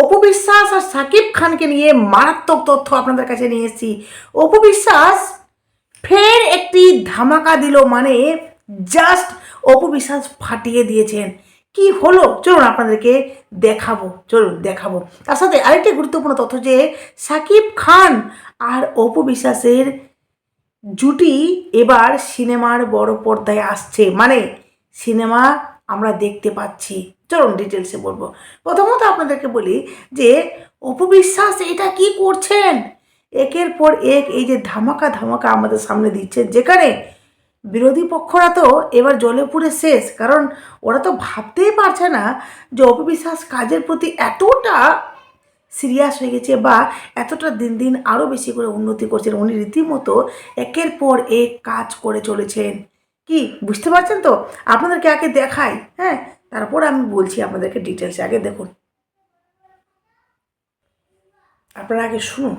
অপু বিশ্বাস আর সাকিব খানকে নিয়ে মারাত্মক তথ্য আপনাদের কাছে নিয়ে এসেছি। অপু বিশ্বাস ফের একটি ধামাকা দিল মানে জাস্ট অপু বিশ্বাস ফাটিয়ে দিয়েছেন। কি হলো? চলুন আপনাদেরকে দেখাবো, চলুন দেখাবো। তার সাথে আরেকটি গুরুত্বপূর্ণ তথ্য যে সাকিব খান আর অপু বিশ্বাসের জুটি এবার সিনেমার বড় পর্দায় আসছে। মানে সিনেমা আমরা দেখতে পাচ্ছি। চলুন ডিটেলসে বলব। প্রথমত আপনাদেরকে বলি যে অপবিশ্বাস, এটা কি করছেন? একের পর এক এই যে ধামাকা ধামাকা আমাদের সামনে দিচ্ছে, যেখানে বিরোধী পক্ষরা তো এবার জলে পুড়ে শেষ, কারণ ওরা তো ভাবতেই পারছে না যে অপবিশ্বাস কাজের প্রতি এতটা সিরিয়াস হয়ে গেছে বা এতটা দিন দিন আরও বেশি করে উন্নতি করছেন। উনি রীতিমতো একের পর এক কাজ করে চলেছেন। কি, বুঝতে পারছেন তো? আপনাদেরকে আগে দেখাই হ্যাঁ? তারপর আমি বলছি আপনাদেরকে ডিটেলসে আগে দেখুন। আপনারা আগে শুনুন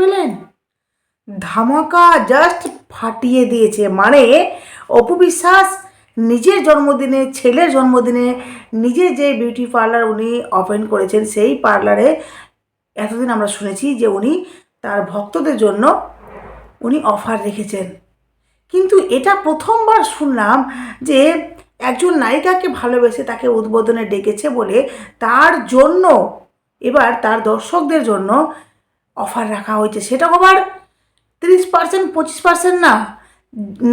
পেলেন ধামাকা জাস্ট ফাটিয়ে দিয়েছে। মানে অপু বিশ্বাস নিজের জন্মদিনে, ছেলের জন্মদিনে নিজে যে বিউটি পার্লার উনি ওপেন করেছেন, সেই পার্লারে এতদিন আমরা শুনেছি যে উনি তার ভক্তদের জন্য উনি অফার রেখেছেন। কিন্তু এটা প্রথমবার শুনলাম যে একজন নায়িকাকে ভালোবেসে তাকে উদ্বোধনে ডেকেছে বলে তার জন্য, এবার তার দর্শকদের জন্য অফার রাখা হয়েছে। সেটা আবার তিরিশ পার্সেন্ট পঁচিশ পার্সেন্ট না,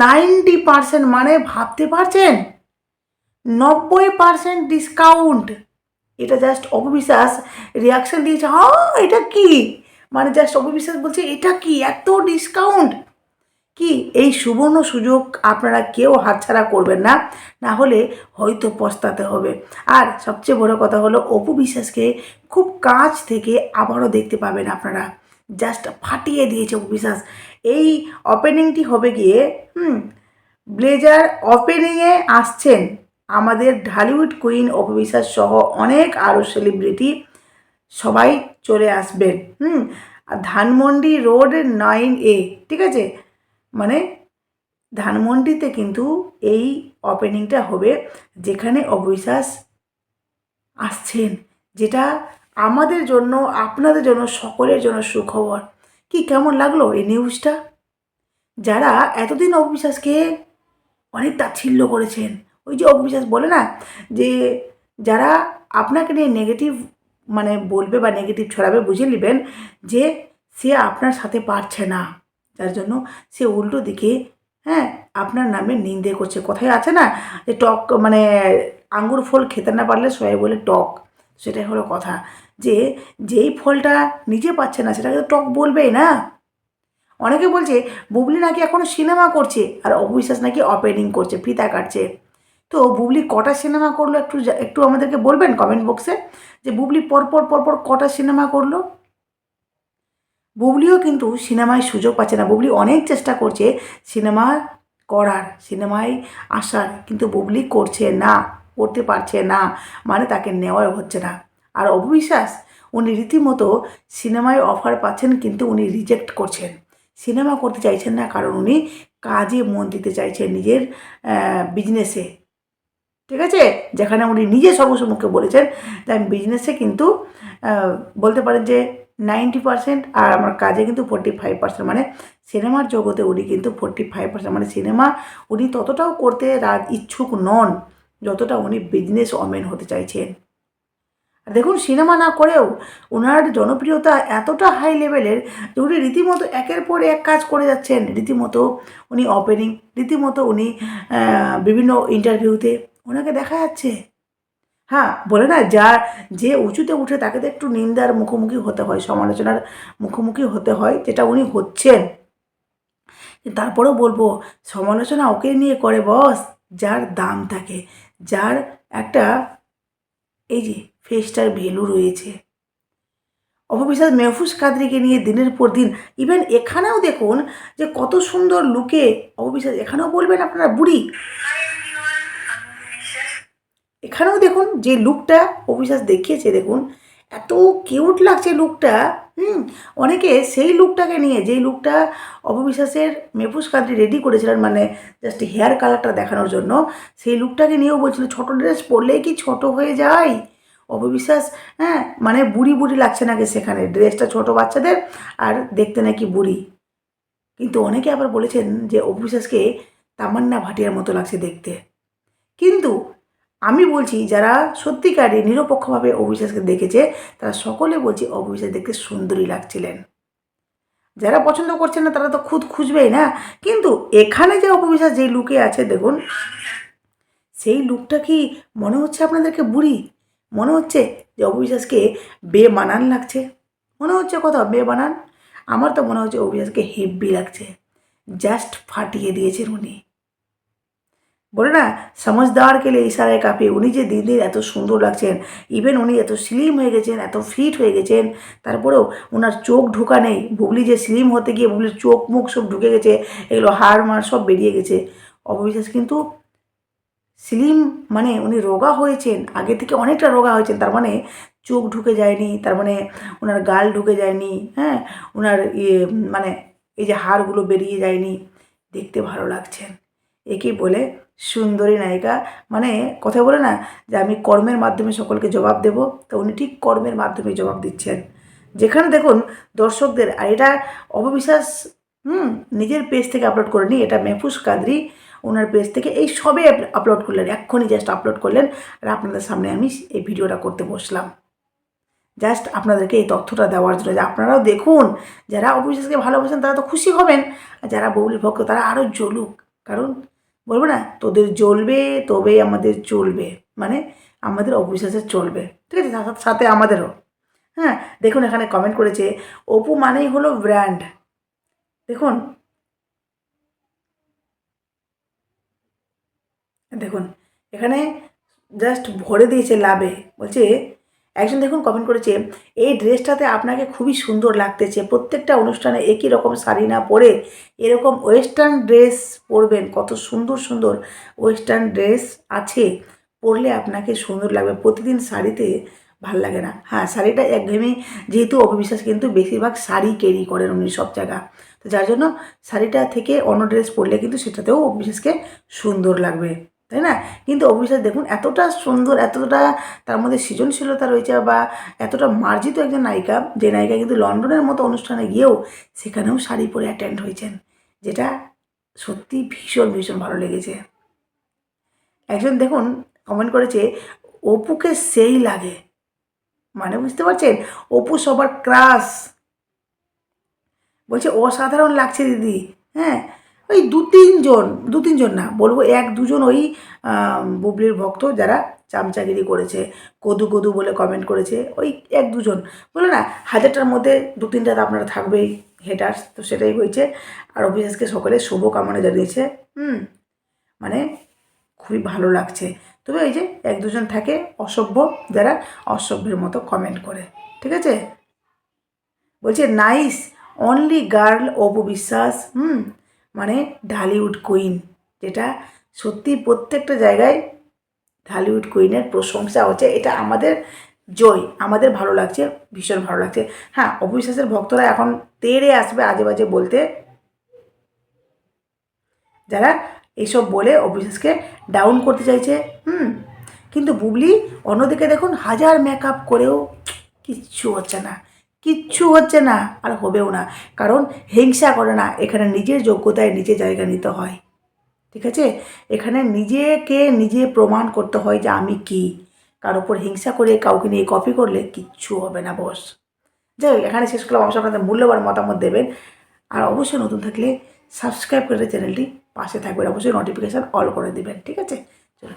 নাইনটি পার্সেন্ট মানে ভাবতে পারছেন? নব্বই পার্সেন্ট ডিসকাউন্ট এটা জাস্ট অপবিশ্বাস রিয়াকশান দিয়েছে হ্যাঁ এটা কি? মানে জাস্ট অপবিশ্বাস বলছে, এটা কি? এত ডিসকাউন্ট কি? এই সুবর্ণ সুযোগ আপনারা কেউ হাতছাড়া করবেন না। না হলে হয়তো পস্তাতে হবে। আর সবচেয়ে বড় কথা হলো, অপু বিশ্বাসকে খুব কাছ থেকে আবারও দেখতে পাবেন আপনারা। জাস্ট ফাটিয়ে দিয়েছে অপু বিশ্বাস। এই ওপেনিংটি হবে গিয়ে, হুম, ব্লেজার ওপেনিংয়ে আসছেন আমাদের ঢালিউড কুইন অপু বিশ্বাস সহ অনেক আরও সেলিব্রিটি সবাই চলে আসবেন। হুম ধানমন্ডি রোড নাইন এ ঠিক আছে? মানে ধানমন্ডিতে কিন্তু এই ওপেনিংটা হবে যেখানে অবিশ্বাস আসছেন, যেটা আমাদের জন্য, আপনাদের জন্য, সকলের জন্য সুখবর। কি কেমন লাগল এই নিউজটা যারা এতদিন অবিশ্বাসকে অনেক তাচ্ছিল্য করেছেন, ওই যে অবিশ্বাস বলে না যে যারা আপনাকে নিয়ে নেগেটিভ মানে বলবে বা নেগেটিভ ছড়াবে, বুঝে নেবেন যে সে আপনার সাথে পারছে না। যার জন্য সে উল্টো দিকে হ্যাঁ আপনার নামে নিন্দে করছে। কথায় আছে না যে টক মানে আঙ্গুর ফল খেতে না পারলে সবাই বলে টক। সেটাই হলো কথা। যে, যেই ফলটা নিজে পাচ্ছে না, সেটাকে তো টক বলবেই না। অনেকে বলছে, বুবলি নাকি এখন সিনেমা করছে? আর অবিশ্বাস নাকি ওপেনিং করছে, ফিতা কাটছে। তো বুবলি কটা সিনেমা করল একটু একটু আমাদেরকে বলবেন কমেন্ট বক্সে যে বুবলি পরপর পরপর কটা সিনেমা করল? বুবলিও কিন্তু সিনেমায় সুযোগ পাচ্ছে না। বুবলি অনেক চেষ্টা করছে সিনেমা করার, সিনেমায় আসার, কিন্তু বুবলি করছে না, করতে পারছে না মানে তাকে নেওয়া হচ্ছে না। আর অবিশ্বাস উনি রীতিমতো সিনেমায় অফার পাচ্ছেন, কিন্তু উনি রিজেক্ট করছেন। সিনেমা করতে চাইছেন না, কারণ উনি কাজে মন দিতে চাইছেন নিজের বিজনেসে ঠিক আছে? যেখানে উনি নিজে সর্বসম্মুখে বলেছেন তাই বিজনেসে কিন্তু বলতে পারেন যে নাইনটি পার্সেন্ট আর আমার কাজে কিন্তু ফোর্টি ফাইভ পার্সেন্ট মানে সিনেমার জগতে উনি কিন্তু ফোর্টি ফাইভ পার্সেন্ট মানে সিনেমা উনি ততটাও করতে রা ইচ্ছুক নন যতটা উনি বিজনেস ওমেন হতে চাইছেন। আর দেখুন, সিনেমা না করেও ওনার জনপ্রিয়তা এতটা হাই লেভেলের যে উনি রীতিমতো একের পর এক কাজ করে যাচ্ছেন। রীতিমতো উনি ওপেনিং রীতিমতো উনি বিভিন্ন ইন্টারভিউতে ওনাকে দেখা যাচ্ছে। হ্যাঁ বলে না যা যে উঁচুতে উঠে তাকে তো একটু নিন্দার মুখোমুখি হতে হয়, সমালোচনার মুখোমুখি হতে হয়, যেটা উনি হচ্ছেন। তারপরেও বলব, সমালোচনা ওকে নিয়ে করে বস, যার দাম থাকে, যার একটা এই যে ফেসটার ভ্যালু রয়েছে। অপবিশ্বাস মেহফুজ কাদরিকে নিয়ে দিনের পর দিন ইভেন এখানেও দেখুন যে কত সুন্দর লুকে অপবিশ্বাস, এখানেও বলবেন আপনারা, বুড়ি? এখানেও দেখুন, যে লুকটা অবিশ্বাস দেখিয়েছে, দেখুন, এত কিউট লাগছে লুকটা হুম, অনেকে সেই লুকটাকে নিয়ে, যেই লুকটা অপবিশ্বাসের মেপুস কাদ্রি রেডি করেছিলেন মানে জাস্ট হেয়ার কালারটা দেখানোর জন্য, সেই লুকটাকে নিয়েও বলছিল, ছোটো ড্রেস পরলেই কি ছোট হয়ে যায়? অপবিশ্বাস হ্যাঁ মানে বুড়ি বুড়ি লাগছে নাকি সেখানে ড্রেসটা ছোট বাচ্চাদের আর দেখতে নাকি বুড়ি। কিন্তু অনেকে আবার বলেছেন যে অপবিশ্বাসকে তামান্না ভাটিয়ার মতো লাগছে দেখতে। কিন্তু আমি বলছি, যারা সত্যিকারে নিরপেক্ষভাবে অবিশ্বাসকে দেখেছে, তারা সকলে বলছি অবিশ্বাস দেখতে সুন্দরী লাগছিলেন। যারা পছন্দ করছেন না, তারা তো খুদ খুঁজবেই না। কিন্তু এখানে যে অপবিশ্বাস যে লুকে আছে, দেখুন, সেই লুকটা কি মনে হচ্ছে আপনাদেরকে বুড়ি? মনে হচ্ছে যে অবিশ্বাসকে বেমানান লাগছে? মনে হচ্ছে কোথাও বেমানান? আমার তো মনে হচ্ছে অবিশ্বাসকে হেভি লাগছে। জাস্ট ফাটিয়ে দিয়েছেন উনি। বলে না সমঝদার কেলে ইশারায় কাপে উনি যে দিন দিন এত সুন্দর লাগছেন ইভেন উনি এত স্লিম হয়ে গেছেন, এত ফিট হয়ে গেছেন, তারপরেও ওনার চোখ ঢোকা নেই, বুবলি যে স্লিম হতে গিয়ে বুবলির চোখ মুখ সব ঢুকে গেছে, এগুলো হাড় মার সব বেরিয়ে গেছে। অবিশ্বাস কিন্তু স্লিম মানে উনি রোগা হয়েছেন, আগে থেকে অনেকটা রোগা হয়েছেন, তার মানে চোখ ঢুকে যায়নি, তার মানে ওনার গাল ঢুকে যায়নি হ্যাঁ ওনার ইয়ে মানে এই যে হাড়গুলো বেরিয়ে যায়নি, দেখতে ভালো লাগছেন। একেই বলে সুন্দরী নায়িকা। মানে কথা বলে না যে আমি কর্মের মাধ্যমে সকলকে জবাব দেব। তো উনি ঠিক কর্মের মাধ্যমে জবাব দিচ্ছেন। যেখানে দেখুন দর্শকদের, আর এটা অপবিশ্বাস, হুম, নিজের পেজ থেকে আপলোড করেনি, এটা মেহফুজ কাদরি ওনার পেজ থেকে এই সবে আপলোড করলেন, এক্ষুনি জাস্ট আপলোড করলেন। আর আপনাদের সামনে আমি এই ভিডিওটা করতে বসলাম। জাস্ট আপনাদেরকে এই তথ্যটা দেওয়ার জন্য যে আপনারাও দেখুন, যারা অবিশ্বাসকে ভালোবাসেন তারা তো খুশি হবেন। আর যারা বৌলির ভক্ত তারা আরও জ্বলুক। কারণ বলব না, তোদের জ্বলবে, তবেই আমাদের চলবে। মানে আমাদের অবিশ্বাসে চলবে। ঠিক আছে? সাথে- আমাদেরও। হ্যাঁ দেখুন এখানে কমেন্ট করেছে, অপু মানেই হলো ব্র্যান্ড দেখুন। দেখুন, এখানে জাস্ট ভরে দিয়েছে লাভে। বলছে একজন দেখুন কমেন্ট করেছে, এই ড্রেসটাতে আপনাকে খুবই সুন্দর লাগতেছে। প্রত্যেকটা অনুষ্ঠানে একই রকম শাড়ি না পরে এরকম ওয়েস্টার্ন ড্রেস পরবেন। কত সুন্দর সুন্দর ওয়েস্টার্ন ড্রেস আছে। পরলে আপনাকে সুন্দর লাগবে। প্রতিদিন শাড়িতে ভালো লাগে না। হ্যাঁ শাড়িটা একঘেয়েমি যেহেতু অবিশ্বাস কিন্তু বেশিরভাগ শাড়ি ক্যারি করেন উনি সব জায়গা। তো যার জন্য শাড়িটা থেকে অন্য ড্রেস পরলে কিন্তু সেটাতেও অবিশ্বাসকে সুন্দর লাগবে। তাই না? কিন্তু অবিশ্বাস দেখুন, এতটা সুন্দর, এতটা তার মধ্যে সৃজনশীলতা রয়েছে বা এতটা মার্জিত একজন নায়িকা, যে নায়িকা কিন্তু লন্ডনের মতো অনুষ্ঠানে গিয়েও সেখানেও শাড়ি পরে অ্যাটেন্ড হয়েছেন, যেটা সত্যি ভীষণ ভীষণ ভালো লেগেছে। একজন, দেখুন কমেন্ট করেছে, অপুকে সেই লাগে। মানে বুঝতে পারছেন? অপু সবার ক্রাশ। বলছে, অসাধারণ লাগছে, দিদি। হ্যাঁ? ওই দু তিনজন দু তিনজন না, বলব এক দুজন ওই বুবলির ভক্ত যারা চামচাগিরি করেছে, কদু কদু বলে কমেন্ট করেছে, ওই এক দুজন। বলে না, হাজারটার মধ্যে দু তিনটা তো আপনারা থাকবেই হেটার্স তো সেটাই হয়েছে। আর অভিষেককে সকলে শুভকামনা জানিয়েছে, হুম মানে খুবই ভালো লাগছে। তবে ওই যে এক দুজন থাকে অসভ্য, যারা অসভ্যের মতো কমেন্ট করে, ঠিক আছে? বলছে nice only girl Apu Biswas হুম মানে ঢালিউড কুইন যেটা সত্যি প্রত্যেকটা জায়গায় ঢালিউড কুইনের প্রশংসা হচ্ছে। এটা আমাদের জয়, আমাদের ভালো লাগছে, ভীষণ ভালো লাগছে। হ্যাঁ অবিশ্বাসের ভক্তরা এখন তেড়ে আসবে আজে বাজে বলতে। যারা এইসব বলে অবিশ্বাসকে ডাউন করতে চাইছে, হুম, কিন্তু বুবলি অন্যদিকে দেখুন হাজার মেকআপ করেও কিচ্ছু হচ্ছে না। কিচ্ছু হচ্ছে না, আর হবেও না। কারণ হিংসা করে না, এখানে নিজের যোগ্যতায় নিজে জায়গা নিতে হয়। ঠিক আছে? এখানে নিজেকে নিজে প্রমাণ করতে হয় যে আমি কি। কার উপর হিংসা করে কাউকে নিয়ে কপি করলে কিচ্ছু হবে না, বস। যাই হোক, এখানে শেষ করলাম। অবশ্যই আপনাদের মূল্যবান মতামত দেবেন। আর অবশ্যই নতুন থাকলে সাবস্ক্রাইব করে চ্যানেলটি পাশে থাকবেন। অবশ্যই নোটিফিকেশান অল করে দেবেন। ঠিক আছে? চলো